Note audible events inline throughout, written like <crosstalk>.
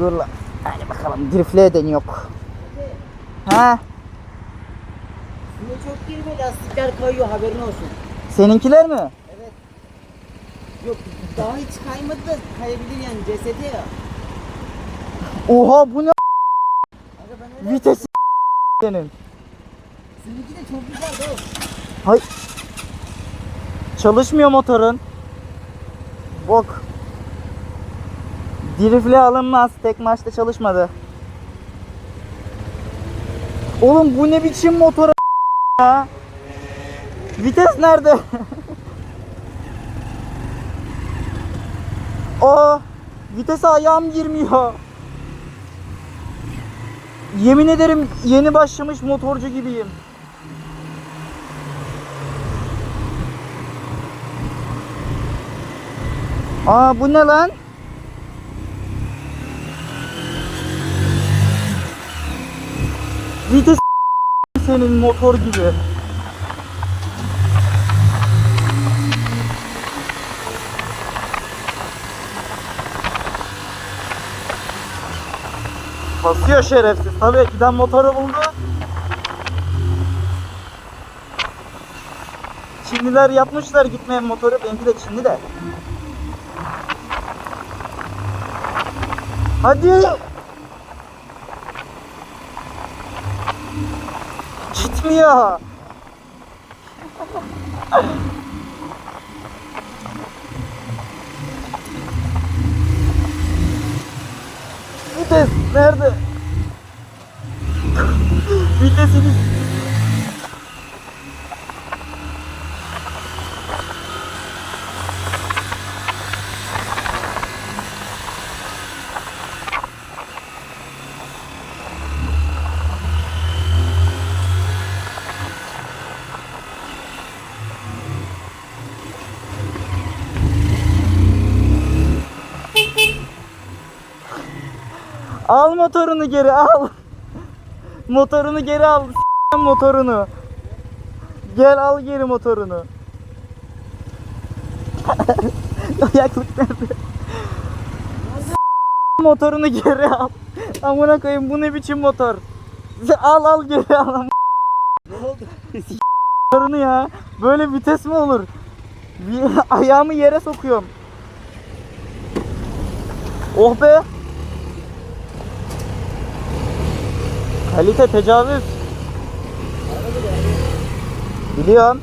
Dur lan. Hadi bakalım driftleye deniyor. Ha? Suya çok girme lastikler kayıyor haberin olsun. Seninkiler mi? Evet. Yok daha hiç kaymadı da kayabilir yani cesedi ya. Oha bu ne Aga ben öyle... vites senin. Seninki de çok güzel de Hay. Çalışmıyor motorun. Bok. Driftle alınmaz. Tek maçta çalışmadı. Oğlum bu ne biçim motor ya? Vites nerede? <laughs> Aa, vitese ayağım girmiyor. Yemin ederim yeni başlamış motorcu gibiyim. Aa bu ne lan? Vites senin motor gibi. Basıyor şerefsiz. Tabii giden motoru buldu. Çinliler yapmışlar gitmeyen motoru. Benimki de Çinli de. Hadi. Gitmiyor. Vites nerede? Vitesini Al motorunu geri al. Motorunu geri al. S- motorunu. Gel al geri motorunu. <laughs> Ayaklık nerede? Motorunu geri al. Amına koyayım bu ne biçim motor? Al al geri al. Ne oldu? Motorunu ya. Böyle vites mi olur? Ayağımı yere sokuyorum. Oh be. Kalite tecavüz. Biliyorum.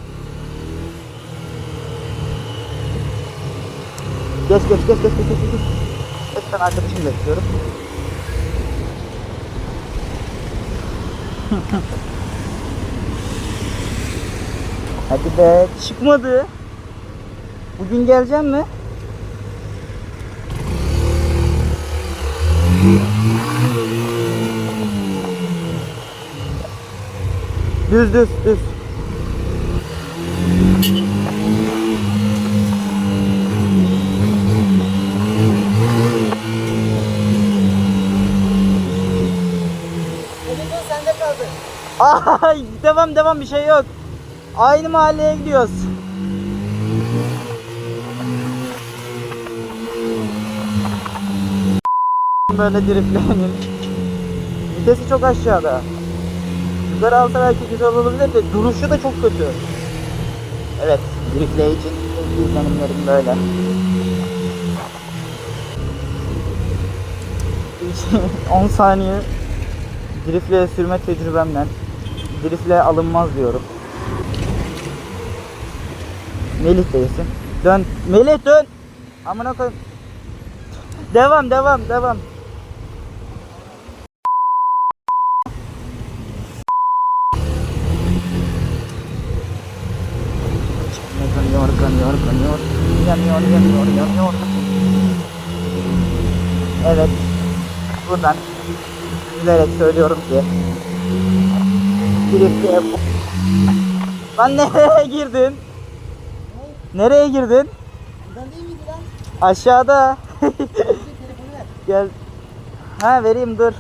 Geç geç geç geç geç geç geç. Geç ben arkadaşımı bekliyorum. <laughs> Hadi be çıkmadı. Bugün geleceğim mi? Düz düz düz. Ay devam devam bir şey yok. Aynı mahalleye gidiyoruz. Böyle driflenin. Vitesi çok aşağıda. Yukarı alsa belki güzel olabilir de duruşu da çok kötü. Evet, driftley için izlenimlerim böyle. <laughs> 10 saniye driftle sürme tecrübemden driftle alınmaz diyorum. Melih değilsin. Dön. Melih dön. Amına koyayım. Devam devam devam. Yanıyor, yanıyor, yanıyor. Yanıyor, yanıyor, yanıyor. Evet. Buradan üzülerek söylüyorum ki Drift'e Lan nereye girdin? Nereye girdin? Buradan değil miydi lan? Aşağıda. <laughs> Gel. Ha vereyim dur.